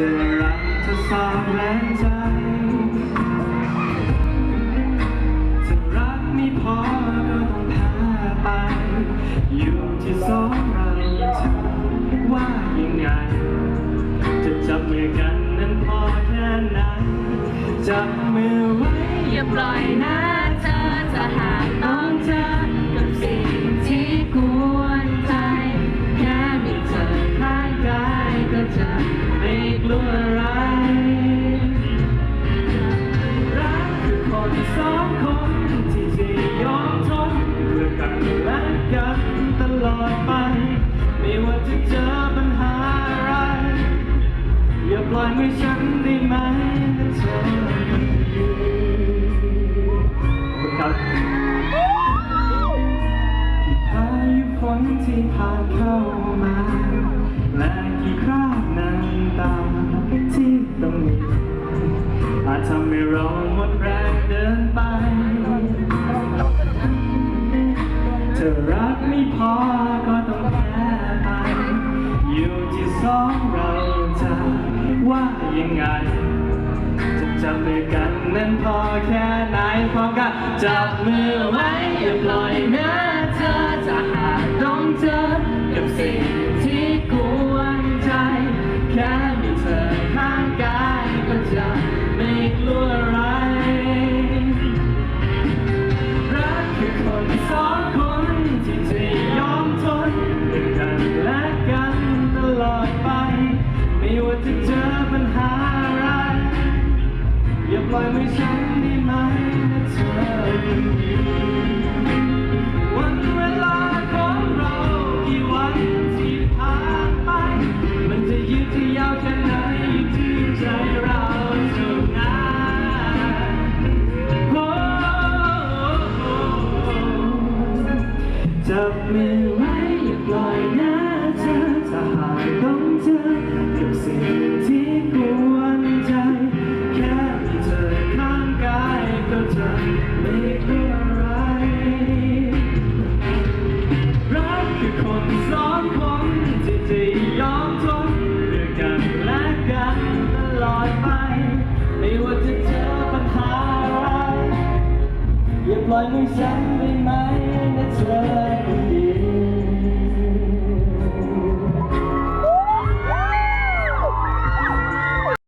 จะรักจะสางแรงใจจะรักไม่พอก็ต้องแพ้ไป อยู่ที่สองเราจะว่ายังไง จะจับมือกันนั้นพอแค่ไหนจับมือไว้อย่าปล่อย พายุฝนที่ผ่านเข้ามา และกี่คราบน้ำตาที่ต้องมีอาจทำให้เราหมดแรงเดินไป เธอรักไม่พอก็ต้องแพ้ไป อยู่ที่สองเราจะว่ายังไง จับมือกันนั้นพอแค่ไหนพอกันจับมือไว้อย่าปล่อย จับมือไว้อย่าปล่อยนะเธอถ้าหากต้องเจอกับสิ่ง ก็จะไม่กลัวอะไรรักคือคนสองคนที่จะยอมทนเพื่อกันและกันลอดไปไม่ว่าจะเจอปัญหาอะไรอย่าปล่อยมือฉันได้ไหมนะเธอ